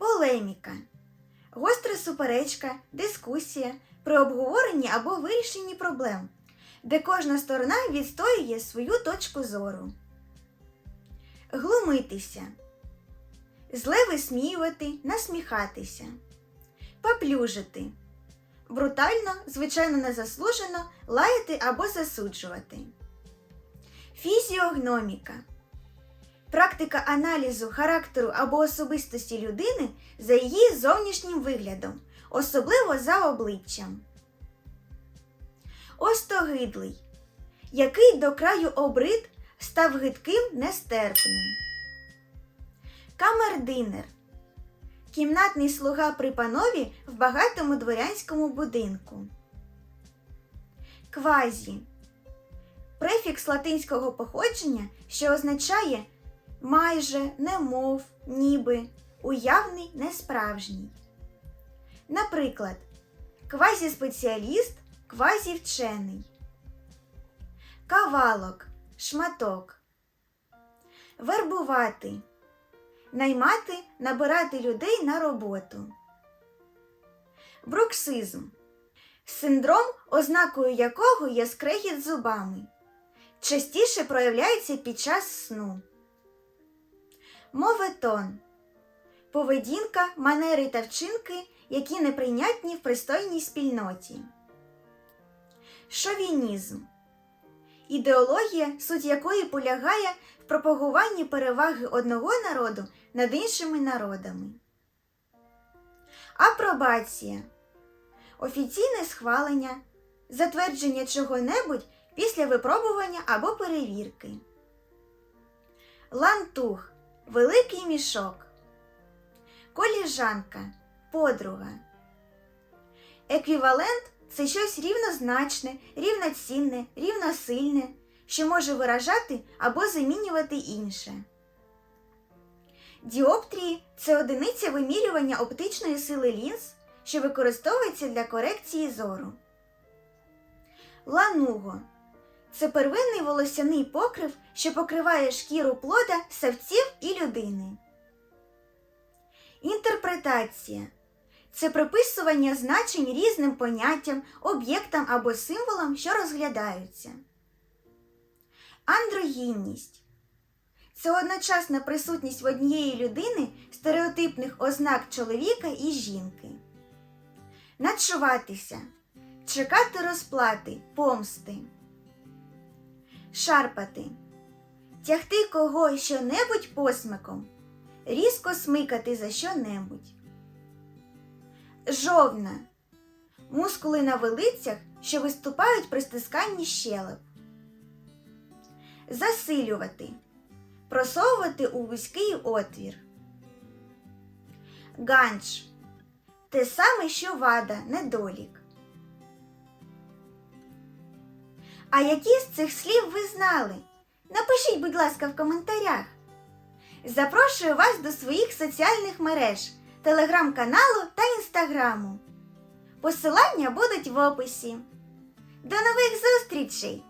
полеміка, гостра суперечка, дискусія при обговоренні або вирішенні проблем, де кожна сторона відстоює свою точку зору. Глумитися, зле висміювати, насміхатися, поплюжити, брутально, звичайно незаслужено лаяти або засуджувати. Фізіогноміка практика аналізу характеру або особистості людини за її зовнішнім виглядом, особливо за обличчям. Остогидлий, який до краю обрид став гидким нестерпним. Камердинер кімнатний слуга при панові в багатому дворянському будинку. Квазі префікс латинського походження, що означає майже, немов, ніби, уявний, несправжній. Наприклад, квазіспеціаліст, квазівчений. Кавалок, шматок. Вербувати. Наймати, набирати людей на роботу. Бруксизм. Синдром, ознакою якого є скрегіт зубами. Частіше проявляється під час сну. Моветон. Поведінка, манери та вчинки, які неприйнятні в пристойній спільноті. Шовінізм. Ідеологія, суть якої полягає в пропагуванні переваги одного народу над іншими народами. Апробація. Офіційне схвалення, затвердження чого-небудь після випробування або перевірки. Лантух великий мішок. Коліжанка подруга. Еквівалент це щось рівнозначне, рівноцінне, рівносильне, що може виражати або замінювати інше. Діоптрії це одиниця вимірювання оптичної сили лінз, що використовується для корекції зору. Лануго це первинний волосяний покрив, що покриває шкіру плода, савців і людини. Інтерпретація це приписування значень різним поняттям, об'єктам або символам, що розглядаються. Андрогінність це одночасна присутність в однієї людини стереотипних ознак чоловіка і жінки. Надшуватися чекати розплати, помсти. Шарпати тягти когось що-небудь посмиком, різко смикати за що-небудь. Жовна мускули на вилицях, що виступають при стисканні щелеп. Засилювати просовувати у вузький отвір. Ганч те саме, що вада, недолік. А які з цих слів ви знали? Напишіть, будь ласка, в коментарях. Запрошую вас до своїх соціальних мереж, телеграм-каналу та інстаграму. Посилання будуть в описі. До нових зустрічей!